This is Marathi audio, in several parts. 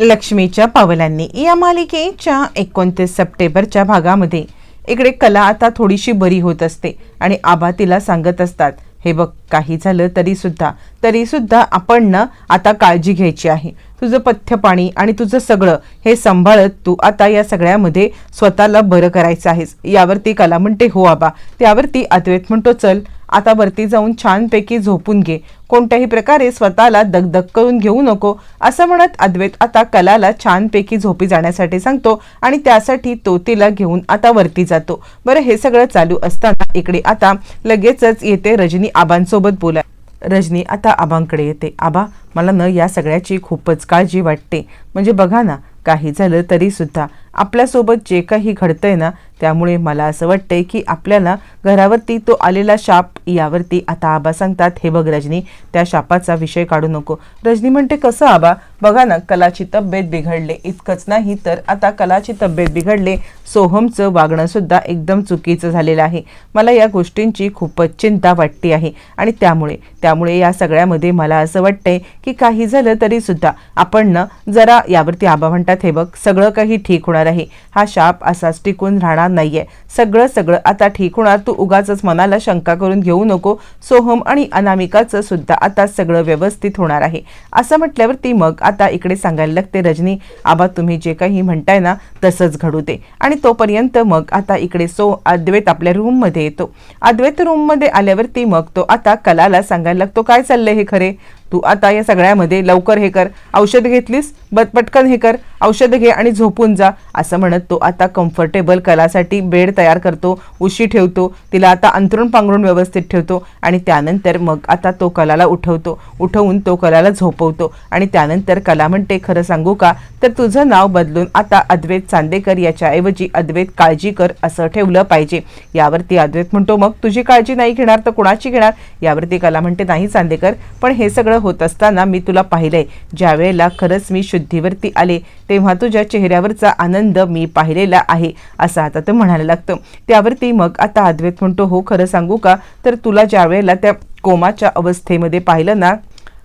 लक्ष्मीच्या पावलांनी. या मालिकेच्या एकोणतीस सप्टेंबरच्या भागामध्ये इकडे कला आता थोडीशी बरी होत असते आणि आबा तिला सांगत असतात हे बघ काही झालं तरी सुद्धा तरी सुद्धा आपण ना आता काळजी घ्यायची आहे. तुझं पथ्य पाणी आणि तुझं सगळं हे सांभाळत तू आता या सगळ्यामध्ये स्वतःला बरं करायचं आहेस. यावरती कला म्हणते हो आबा. त्यावरती अद्वैत म्हणतो चल आता वरती जाऊन छानपैकी झोपून घे. कोणत्याही प्रकारे स्वतःला दगदग करून घेऊ नको. असं म्हणत अद्वैत आता कलाला छानपैकी झोपी जाण्यासाठी सांगतो आणि त्यासाठी तो तिला घेऊन आता वरती जातो. बरं हे सगळं चालू असताना इकडे आता लगेचच येते रजनी आबांसोबत बोला रजनी आता आबांकडे येते. आबा मला न या सगळ्याची खूपच काळजी वाटते. म्हणजे बघा ना काही झालं तरी सुद्धा आपल्यासोबत जे काही घडतंय ना त्यामुळे मला असं वाटतंय की आपल्याला घरावरती तो आलेला शाप यावरती आता आबा सांगतात. हे बघ रजनी त्या शापाचा विषय काढू नको. रजनी म्हणते कसं आबा? बघा ना कलाची तब्येत बिघडले. इतकंच नाही तर आता कलाची तब्येत बिघडले. सोहमचं वागणं सुद्धा एकदम चुकीचं झालेलं आहे. मला या गोष्टींची खूपच चिंता वाटते आहे. आणि त्यामुळे त्यामुळे या सगळ्यामध्ये मला असं वाटतंय की काही झालं तरी सुद्धा आपण ना जरा यावरती आबा म्हणतात हे बघ सगळं काही ठीक होणार आहे. हा शाप असाच टिकून राहणार नाहीये. सगळं सगळं आता ठीक होणार तू उगाच मनाला शंका करून घेऊ नको. सोहम आणि अनामिकाचं सुद्धा आता सगळं व्यवस्थित होणार आहे. असं म्हटल्यावरती मग आता इकडे सांगायला लागते रजनी आबा तुम्ही जे काही म्हणताय ना तसंच घडू दे. आणि तोपर्यंत मग आता इकडे सो अद्वैत आपल्या रूममध्ये येतो. अद्वैत रूममध्ये आल्यावरती मग तो आता कलाला सांगायला लागतो काय चाललंय हे खरे? तू आता या सगळ्यामध्ये लवकर हे कर. औषध घेतलीस बट पटकन हे कर. औषध घे आणि झोपून जा असं म्हणत तो आता कम्फर्टेबल कलासाठी बेड तयार करतो उशी ठेवतो तिला आता अंतरुण पांघरून व्यवस्थित ठेवतो आणि त्यानंतर मग आता तो कलाला उठवतो. उठवून तो कलाला झोपवतो आणि त्यानंतर कला म्हणते खरं सांगू का? तर तुझं नाव बदलून आता अद्वैत चांदेकर याच्याऐवजी अद्वैत काळजी कर असं ठेवलं पाहिजे. यावरती अद्वैत म्हणतो मग तुझी काळजी नाही घेणार तर कुणाची घेणार? यावरती कला म्हणते नाही चांदेकर पण हे सगळं होत असताना मी तुला पाहिलंय. ज्या वेळेला खरंच मी शुद्धीवरती आले तेव्हा तुझ्या चेहऱ्यावरचा आनंद मी पाहिलेला आहे असं आता तो म्हणायला लागतं. त्यावरती मग आता अद्वैत म्हणतो हो खरं सांगू का? तर तुला ज्या वेळेला त्या कोमाच्या अवस्थेमध्ये पाहिलं ना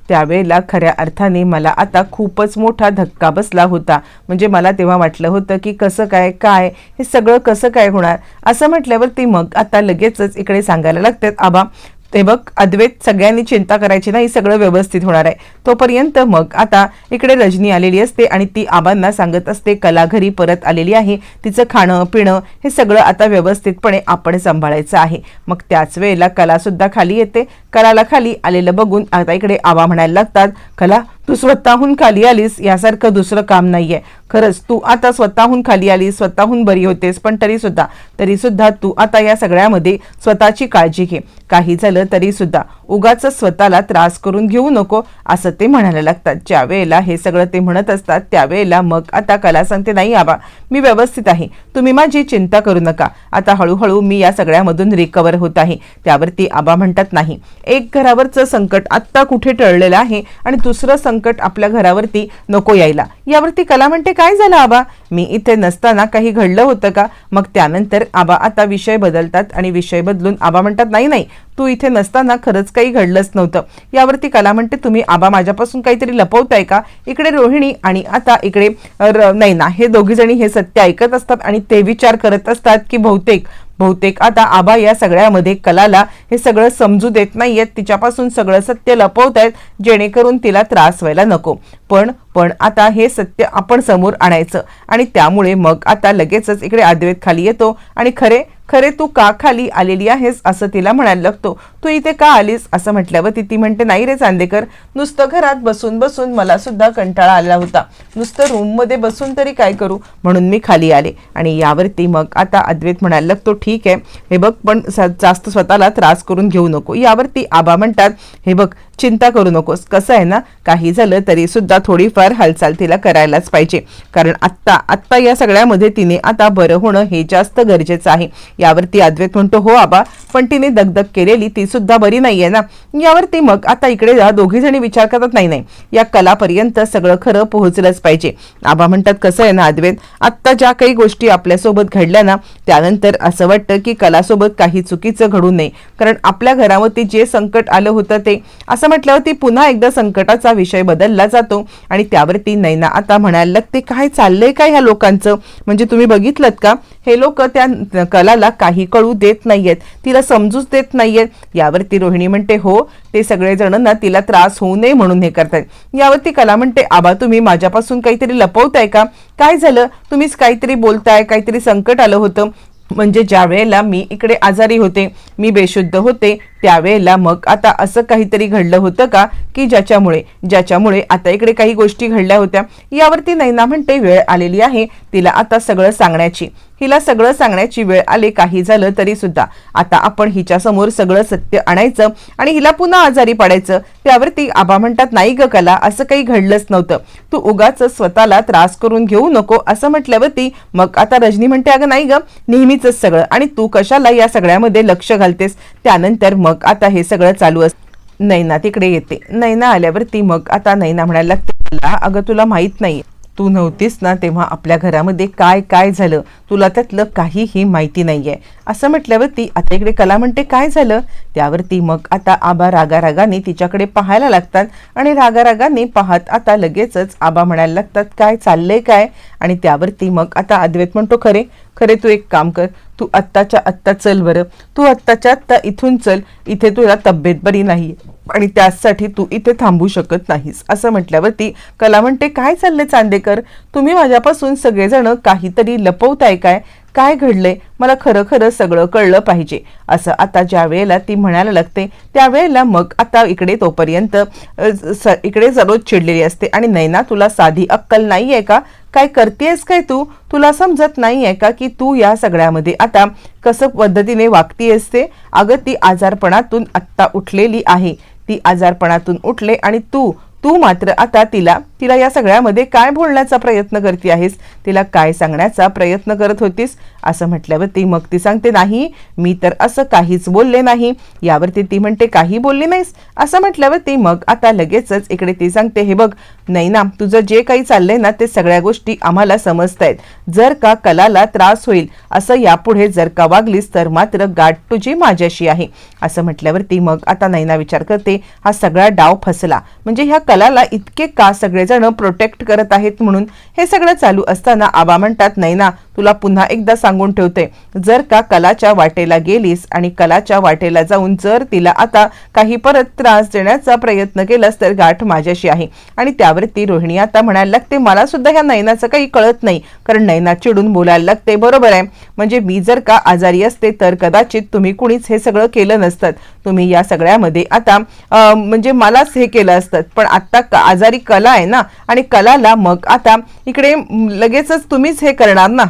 त्यावेळेला खऱ्या अर्थाने मला आता खूपच मोठा धक्का बसला होता. म्हणजे मला तेव्हा वाटलं होतं की कसं काय काय हे सगळं कसं काय होणार? असं म्हटल्यावरती मग आता लगेचच इकडे सांगायला लागतात आबा ते बघ अद्वैत सगळ्यांनी चिंता करायची नाही सगळं व्यवस्थित होणार आहे. तोपर्यंत मग आता इकडे रजनी आलेली असते आणि ती आबांना सांगत असते कला घरी परत आलेली आहे. तिचं खाणं पिणं हे सगळं आता व्यवस्थितपणे आपण सांभाळायचं आहे. मग त्याच वेळेला कलासुद्धा खाली येते. कलाला खाली आलेलं बघून आता इकडे आबा म्हणायला लागतात कला तू स्वतःहून खाली आलीस यासारखं दुसरं काम नाहीये. खरंच तू आता स्वतःहून खाली आली स्वतःहून बरी होतेस पण तरी सुद्धा तरी सुद्धा तू आता या सगळ्यामध्ये स्वतःची काळजी घे. काही झालं तरी सुद्धा उगाच स्वतःला त्रास करून घेऊ नको असं ते म्हणायला लागतात. ज्या वेळेला हे सगळं ते म्हणत असतात त्यावेळेला मग आता कला सांगते नाही आबा मी व्यवस्थित आहे. तुम्ही माझी चिंता करू नका. आता हळूहळू मी या सगळ्यामधून रिकवर होत आहे. त्यावरती आबा म्हणतात नाही. एक घरावरचं संकट आत्ता कुठे टळलेलं आहे आणि दुसरं संकट आपल्या घरावरती नको यायला. यावरती कला म्हणते काय झालं आबा? मी इथे नसताना काही घडलं होतं का? मग त्यानंतर आबा आता विषय बदलतात आणि विषय बदलून आबा म्हणतात नाही नाही तू इथे नसताना खरंच काही घडलंच नव्हतं. यावरती कला म्हणते तुम्ही आबा माझ्यापासून काहीतरी लपवताय का? इकडे रोहिणी आणि आता इकडे नैना हे दोघीजणी हे सत्य ऐकत असतात आणि ते विचार करत असतात की बहुतेक बहुतेक आता आबा या सगळ्यामध्ये कलाला हे सगळं समजू देत नाहीयेत. तिच्यापासून सगळं सत्य लपवत आहेत जेणेकरून तिला त्रास व्हायला नको. पण पण आता हे सत्य आपण समोर आणायचं आणि त्यामुळे मग आता लगेचच इकडे अद्वैत खाली येतो. आणि खरे खरे तू का खाली आलेली आहेस असं तिला म्हणायला लागतो. तू इथे का आलीस? असं म्हटल्यावर ती ती म्हणते नाही रे चांदेकर नुसतं घरात बसून बसून मला सुद्धा कंटाळा आला होता. नुसतं रूममध्ये बसून तरी काय करू? म्हणून मी खाली आले. आणि यावरती मग आता अद्वैत म्हणायला लागतो ठीक आहे हे बघ पण जास्त स्वतःला त्रास करून घेऊ नको. यावरती आबा म्हणतात हे बघ चिंता करू नकोस. कसं आहे ना काही झालं तरी सुद्धा थोडीफार हालचाल तिला करायलाच पाहिजे. कारण आत्ता आत्ता या सगळ्यामध्ये तिने आता बरं होणं हे जास्त गरजेचं आहे. यावरती अद्वैत म्हणतो हो आबा पण तिने दगदग केलेली ती सुद्धा बरी नाहीये ना. यावरती मग आता इकडे दोघी जणी विचार करत नाही नाही या कलापर्यंत सगळं खरं पोहोचलंच पाहिजे. आबा म्हणतात कसं आहे ना अद्वैत आत्ता ज्या काही गोष्टी आपल्यासोबत घडल्या ना त्यानंतर असं वाटतं की कलासोबत काही चुकीचं घडू नये कारण आपल्या घरावरती जे संकट आलं होतं ते असं म्हटल्यावरती पुन्हा एकदा संकटाचा विषय बदलला जातो. आणि त्यावरती नैना आता म्हणायला लागते काय चाललंय काय ह्या लोकांचं? म्हणजे तुम्ही बघितलं का? हे लोक त्या कलाला काही कळू देत नाहीयेत तिला समजूच देत नाहीयेत. यावरती रोहिणी म्हणते हो ते सगळेजण ना तिला त्रास होऊ नये म्हणून हे करतायत. यावरती कला म्हणते आबा तुम्ही माझ्यापासून काहीतरी लपवताय का? काय झालं? तुम्हीच काहीतरी बोलताय काहीतरी संकट आलं होतं. म्हणजे ज्या वेळेला मी इकडे आजारी होते मी बेशुद्ध होते त्यावेळेला मग आता असं काहीतरी घडलं होतं का? की ज्याच्यामुळे ज्याच्यामुळे आता इकडे काही गोष्टी घडल्या होत्या? यावरती नैना म्हणते वेळ आलेली आहे. तिला आता सगळं सांगण्याची. हिला सगळं सांगण्याची वेळ आली काही झालं तरी सुद्धा. आता आपण हिच्या समोर सगळं सत्य आणायचं आणि हिला पुन्हा आजारी पडायचं. त्यावरती आबा म्हणतात नाही ग कला असं काही घडलंच नव्हतं. तू उगाच स्वतःला त्रास करून घेऊ नको असं म्हटल्यावरती मग आता रजनी म्हणते अगं नाही ग. नेहमीच सगळं. आणि तू कशाला या सगळ्यामध्ये लक्ष घालतेस? त्यानंतर मग आता हे सगळं चालू असतं नैना तिकडे येते. नैना आल्यावरती मग आता नैना म्हणायला लागते मला अगं तुला माहीत नाही. तू नव्हतीस ना तेव्हा आपल्या घरामध्ये काय काय झालं? तुला त्यातलं काहीही माहिती नाहीये. असं म्हटल्यावर ती आता इकडे कला म्हणते काय झालं? त्यावरती मग आता आबा रागारागाने तिच्याकडे पाहायला लागतात आणि रागारागाने पाहत आता लगेचच आबा म्हणायला लागतात काय चाललंय काय? आणि त्यावरती मग आता अद्वैत म्हणतो खरे खरे तू एक काम कर. तू आत्ताच्या आत्ता चल बरं. तू आत्ताच्या आत्ता इथून चल. इथे तुला तब्येत बरी नाही आणि त्यासाठी तू इथे थांबू शकत नाहीस. असं म्हटल्यावरती कला म्हणते काय चाललंय चांदेकर? तुम्ही माझ्यापासून सगळेजण काहीतरी लपवताय काय? काय घडलंय? मला खरं खरं सगळं कळलं पाहिजे असं आता ज्या वेळेला ती म्हणायला लागते त्यावेळेला मग आता इकडे तोपर्यंत इकडे जरोज चिडलेली असते. आणि नैना तुला साधी अक्कल नाही आहे का? काय करतेस काय तू? तुला समजत नाही आहे का की तू या सगळ्यामध्ये आता कसं पद्धतीने वागती ते? अगं ती आजारपणातून आत्ता उठलेली आहे. ती आजारपणातून उठले आणि तू तू मात्र आता तिला तिला या सगळ्यामध्ये काय बोलण्याचा प्रयत्न करते आहेस? तिला काय सांगण्याचा प्रयत्न करत होतीस? असं म्हटल्यावरती मग ती सांगते नाही मी तर असं काहीच बोलले नाही. यावरती ती म्हणते काही बोलली नाहीस? असं म्हटल्यावरती मग आता लगेचच इकडे ती सांगते हे बघ नाही ना तुझं जे काही चाललंय ना ते सगळ्या गोष्टी आम्हाला समजतायत. जर का कलाला त्रास होईल असं यापुढे जर का वागलीस तर मात्र गाठ तुझी माझ्याशी आहे. असं म्हटल्यावरती मग आता नैना विचार करते हा सगळा डाव फसला. म्हणजे ह्या कलाला इतके का सगळेजण प्रोटेक्ट करत आहेत म्हणून हे सगळं चालू असताना आबा म्हणतात नैना तुला पुन्हा एकदा सांगून ठेवते जर का कलाच्या वाटेला गेलीस आणि कलाच्या वाटेला जाऊन जर तिला आता काही परत त्रास देण्याचा प्रयत्न केलास तर गाठ माझ्याशी आहे. आणि त्यावरती रोहिणी आता म्हणायला लागते मला सुद्धा ह्या नैनाचं काही कळत नाही कारण नैना चिडून बोलायला लागते बरोबर आहे. म्हणजे मी जर का आजारी असते तर कदाचित तुम्ही कुणीच हे सगळं केलं नसतं. तुम्ही या सगळ्यामध्ये आता म्हणजे मलाच हे केलं असतं. पण आत्ता आजारी कला आहे ना आणि कलाला मग आता इकडे लगेचच तुम्हीच हे करणार ना.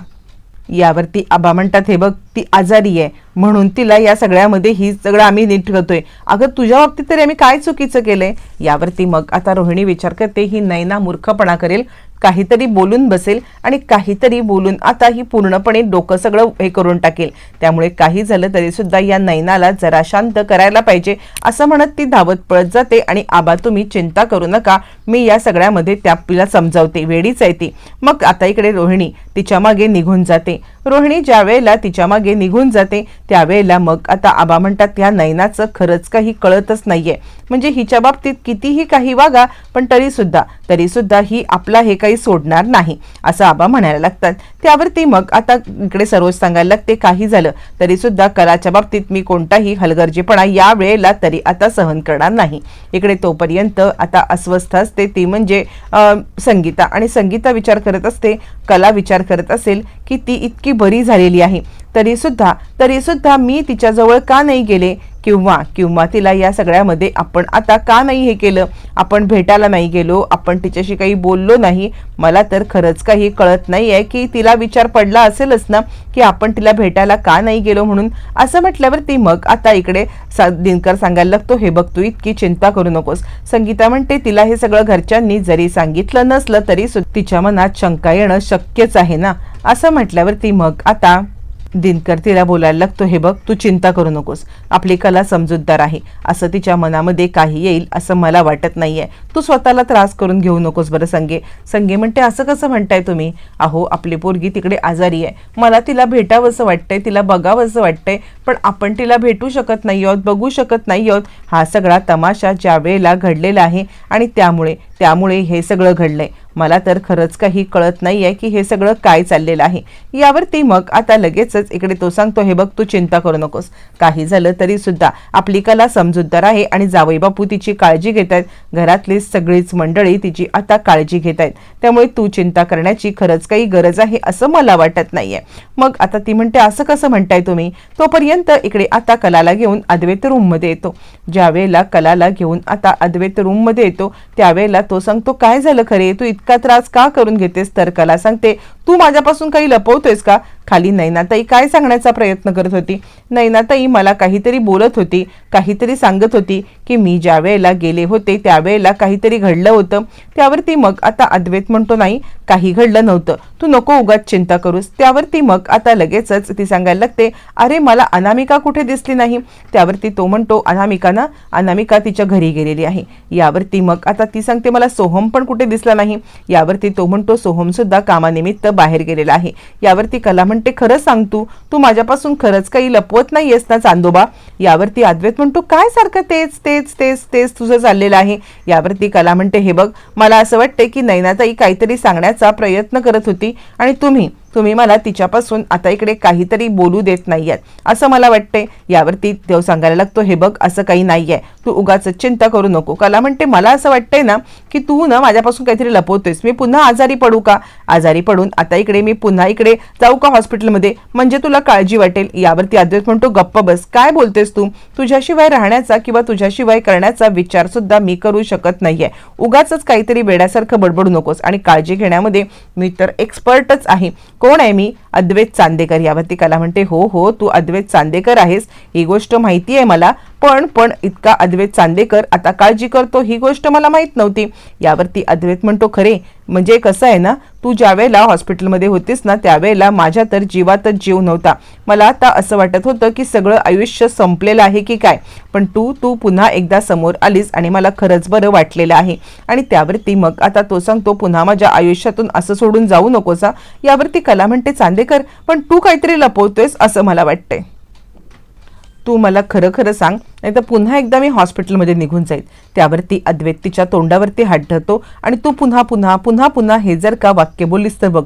यावरती आबा म्हणतात हे बघ ती आजारी आहे. म्हणून तिला या सगळ्यामध्ये ही सगळं आम्ही नीट करतोय. अगं तुझ्या बाबतीत तरी आम्ही काय चुकीचं केलंय? यावरती मग आता रोहिणी विचार करते ही नैना मूर्खपणा करेल. काहीतरी बोलून बसेल आणि काहीतरी बोलून आता ही पूर्णपणे डोकं सगळं हे करून टाकेल. त्यामुळे काही झालं तरी सुद्धा या नैनाला जरा शांत करायला पाहिजे असं म्हणत ती धावत पळत जाते आणि आबा तुम्ही चिंता करू नका मी या सगळ्यामध्ये त्या तिला समजावते वेळीच आहे ती. मग आता इकडे रोहिणी तिच्यामागे निघून जाते. रोहिणी ज्या वेळेला तिच्यामागे निघून जाते त्यावेळेला मग आता आबा म्हणतात या नैनाचं खरंच काही कळतच नाहीये. म्हणजे हिच्या बाबतीत कितीही काही वागा पण तरी सुद्धा तरी सुद्धा ही आपला हे काही सोडणार नाही असं आबा म्हणायला लागतात. त्यावरती मग आता इकडे सरोज सांगायला लागते काही झालं तरी सुद्धा कलाच्या बाबतीत मी कोणताही हलगर्जीपणा या वेळेला तरी आता सहन करणार नाही. इकडे तोपर्यंत आता अस्वस्थ असते ती म्हणजे संगीता. आणि संगीता विचार करत असते कला विचार करत असेल की ती इतकी बरी झालेली आहे. तरी सुद्धा तरी सुद्धा मी तिच्याजवळ का नाही गेले? किंवा किंवा तिला या सगळ्यामध्ये आपण आता का नाही हे केलं? आपण भेटायला नाही गेलो आपण तिच्याशी काही बोललो नाही. मला तर खरंच काही कळत नाही आहे की तिला विचार पडला असेलच ना की आपण तिला भेटायला का नाही गेलो म्हणून? असं म्हटल्यावर ती मग आता इकडे सा दिनकर सांगायला लागतो हे बघ तू इतकी चिंता करू नकोस. संगीता म्हणते तिला हे सगळं घरच्यांनी जरी सांगितलं नसलं तरी तिच्या मनात शंका येणं शक्यच आहे ना? असं म्हटल्यावर ती मग आता दिनकर तिला बोलायला लागतो हे बघ तू चिंता करू नकोस. आपली कला समजूतदार आहे. असं तिच्या मनामध्ये काही येईल असं मला वाटत नाहीये. तू स्वतःला त्रास करून घेऊ नकोस बरं संगे. संगे म्हणते असं कसं म्हणताय तुम्ही? अहो आपली पोरगी तिकडे आजारी आहे. मला तिला भेटावंसं वाटतंय तिला बघावंसं वाटतंय पण आपण तिला भेटू शकत नाही आहोत बघू शकत नाही आहोत. हा सगळा तमाशा ज्या वेळेला घडलेला आहे आणि त्यामुळे त्यामुळे हे सगळं घडलंय. मला तर खरंच काही कळत नाही आहे की हे सगळं काय चाललेलं आहे. यावरती मग आता लगेचच इकडे तो सांगतो हे बघ तू चिंता करू नकोस. काही झालं तरी सुद्धा आपली कला समजूतदार आहे आणि जावई बापू तिची काळजी घेत आहेत. घरातली सगळीच मंडळी तिची आता काळजी घेत आहेत. त्यामुळे तू चिंता करण्याची खरंच काही गरज आहे असं मला वाटत नाहीये. मग आता ती म्हणते असं कसं म्हणताय तुम्ही? तोपर्यंत इकडे आता कलाला घेऊन अद्वैत रूममध्ये येतो. ज्या वेळेला कलाला घेऊन आता अद्वैत रूममध्ये येतो त्यावेळेला तो सांगतो काय झालं खरे? तू इतका त्रास का करून घेतेस तर? कला सांगते तू माझ्यापासून काही लपवतोयस का? खाली नैनाताई काय सांगण्याचा प्रयत्न करत होती? नैनाताई मला काहीतरी बोलत होती काहीतरी सांगत होती की मी ज्या वेळेला गेले होते त्यावेळेला काहीतरी घडलं होतं. त्यावरती मग आता अद्वैत म्हणतो नाही काही घडलं नव्हतं. तू नको उगाच चिंता करूस. त्यावरती मग आता लगेचच ती सांगायला लागते अरे मला अनामिका कुठे दिसली नाही? त्यावरती तो म्हणतो अनामिका ना अनामिका तिच्या घरी गेलेली आहे. यावरती मग आता ती सांगते मला सोहम पण कुठे दिसला नाही. यावरती तो म्हणतो सोहम सुद्धा कामानिमित्त बाहेर गेलेला आहे. यावरती कला म्हणते म्हणते सांग तू तू माझ्यापासून खरंच काही लपवत नाहीयेस ना चांदोबा? यावरती अद्वैत म्हणतो काय सारखं तेच तेच तेच तेच तुझं चाललेलं आहे? यावरती कला म्हणते हे बघ मला असं वाटते की नैनाताई काहीतरी सांगण्याचा प्रयत्न करत होती आणि तुम्ही तुम्ही मला तिच्यापासून आता इकडे काहीतरी बोलू देत नाही आहेत असं मला वाटते. यावरती देव सांगायला लागतो हे बघ असं काही नाही आहे तू उगाच चिंता करू नको. कला म्हणते मला असं वाटतंय ना की तू ना माझ्यापासून काहीतरी लपवतोयस. मी पुन्हा आजारी पडू का? आजारी पडून आता इकडे मी पुन्हा इकडे जाऊ का हॉस्पिटलमध्ये? म्हणजे तुला काळजी वाटेल. यावरती अद्वैत म्हणतो गप्प बस. काय बोलतेस तू? तुझ्याशिवाय राहण्याचा किंवा तुझ्याशिवाय करण्याचा विचार सुद्धा मी करू शकत नाहीये. उगाच काहीतरी वेड्यासारखं बडबडू नकोस आणि काळजी घेण्यामध्ये मी तर एक्सपर्टच आहे. कोण आहे मी? अद्वैत चांदेकर. यावरती कला म्हणते हो हो तू अद्वैत चांदेकर आहेस. ही गोष्ट माहिती आहे मला. पण पण इतका अद्वैत चांदेकर आता काळजी करतो ही गोष्ट मला माहीत नव्हती. यावरती अद्वैत म्हणतो खरे म्हणजे कसं आहे ना तू ज्यावेळेला हॉस्पिटलमध्ये होतीस ना त्यावेळेला माझ्या तर जीवातच जीव नव्हता. मला आता असं वाटत होतं की सगळं आयुष्य संपलेलं आहे की काय? पण तू तू पुन्हा एकदा समोर आलीस आणि मला खरंच बरं वाटलेलं आहे. आणि त्यावरती मग आता तो सांगतो पुन्हा माझ्या आयुष्यातून असं सोडून जाऊ नकोसा. यावरती कला म्हणते चांदेकर पण तू काहीतरी लपवतोयस असं मला वाटतंय. तू मला खरं खरं सांग नाही तर पुन्हा एकदा मी हॉस्पिटलमध्ये निघून जाईल त्यावरती अद्वैत तिच्या तोंडावरती हात ठरतो आणि तू पुन्हा पुन्हा पुन्हा पुन्हा हे जर का वाक्य बोललीस तर बघ.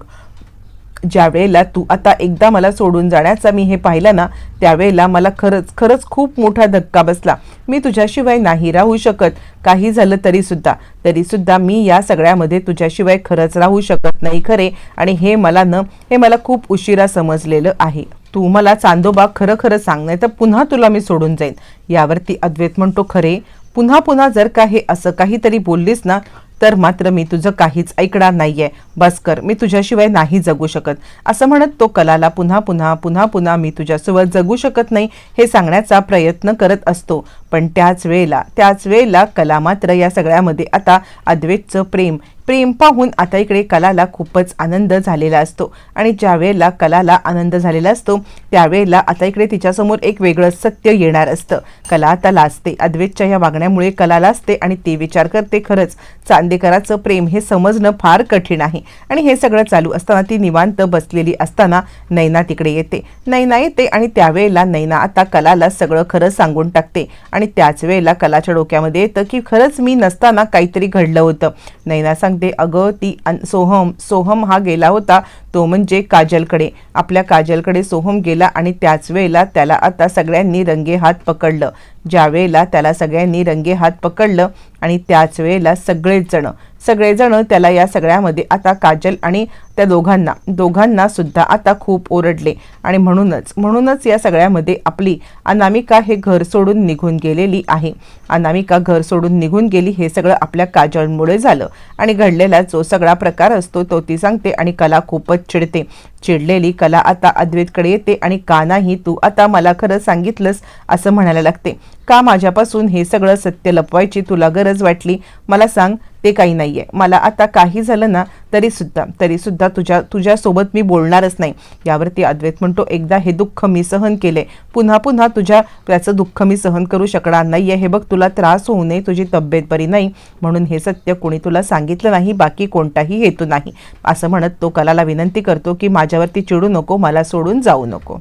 ज्या वेळेला तू आता एकदा मला सोडून जाण्याचा मी हे पाहिलं ना त्यावेळेला मला खरंच खरंच खूप मोठा धक्का बसला. मी तुझ्याशिवाय नाही राहू शकत. काही झालं तरीसुद्धा. तरीसुद्धा मी या सगळ्यामध्ये तुझ्याशिवाय खरंच राहू शकत नाही खरे. आणि हे मला न हे मला खूप उशिरा समजलेलं आहे. तू मला चांदोबा खरं खरं सांग नाही तर पुन्हा तुला मी सोडून जाईन. यावरती अद्वैत म्हणतो खरे पुन्हा पुन्हा जर का हे असं काहीतरी बोललीस ना तर मात्र मी तुझं काहीच ऐकणार नाहीये. बस कर मी तुझ्याशिवाय नाही जगू शकत. असं म्हणत तो कलाला पुन्हा पुन्हा पुन्हा पुन्हा मी तुझ्यासोबत जगू शकत नाही हे सांगण्याचा प्रयत्न करत असतो. पण त्याच वेळेला त्याच वेळेला कला मात्र या सगळ्यामध्ये आता अद्वैतचं प्रेम प्रेम पाहून आता इकडे कलाला खूपच आनंद झालेला असतो. आणि ज्या वेळेला कलाला आनंद झालेला असतो त्यावेळेला आता इकडे तिच्यासमोर एक वेगळं सत्य येणार असतं. कला आता लाजते अद्वेतच्या या वागण्यामुळे कला लाजते आणि ते विचार करते खरंच. चांदेकराचं प्रेम हे समजणं फार कठीण आहे. आणि हे सगळं चालू असताना ती निवांत बसलेली असताना नैना तिकडे येते. नैना येते आणि त्यावेळेला नैना आता कलाला सगळं खरं सांगून टाकते. आणि त्याच वेळेला कलाच्या डोक्यामध्ये येतं की खरंच मी नसताना काहीतरी घडलं होतं. नैना सांग सांगते अगं ती अन- सोहम सोहम हा गेला होता तो म्हणजे काजलकडे. आपल्या काजलकडे सोहम गेला आणि त्याच वेळेला त्याला आता सगळ्यांनी रंगे हात पकडलं. ज्या वेळेला त्याला सगळ्यांनी रंगे हात पकडलं आणि त्याच वेळेला सगळेच जण सगळेजण त्याला या सगळ्यामध्ये आता काजल आणि त्या दोघांना दोघांना सुद्धा आता खूप ओरडले. आणि म्हणूनच म्हणूनच या सगळ्यामध्ये आपली अनामिका हे घर सोडून निघून गेलेली आहे. अनामिका घर सोडून निघून गेली हे सगळं आपल्या काजलमुळे झालं. आणि घडलेला जो सगळा प्रकार असतो तो ती सांगते आणि कला खूपच चिडते. चिडलेली कला आता अद्वैतकडे येते आणि का नाही तू आता मला खरं सांगितलंस असं म्हणायला लागते. का माझ्यापासून हे सगळं सत्य लपवायची तुला गरज वाटली? मला सांग ते काही नाहीये. मला आता काही झालं ना तरी सुद्धा तरी सुद्धा तुझ्या तुझ्यासोबत मी बोलणारच नाही. यावरती अद्वैत म्हणतो एकदा हे दुःख मी सहन केले. पुन्हा पुन्हा तुझ्या त्याचं दुःख मी सहन करू शकणार नाहीये. हे बघ तुला त्रास होऊ नये तुझी तब्येत बरी नाही. म्हणून हे सत्य कोणी तुला सांगितलं नाही बाकी कोणताही हेतू नाही. असं म्हणत तो कलाला विनंती करतो की माझ्यावरती चिडू नको मला सोडून जाऊ नको.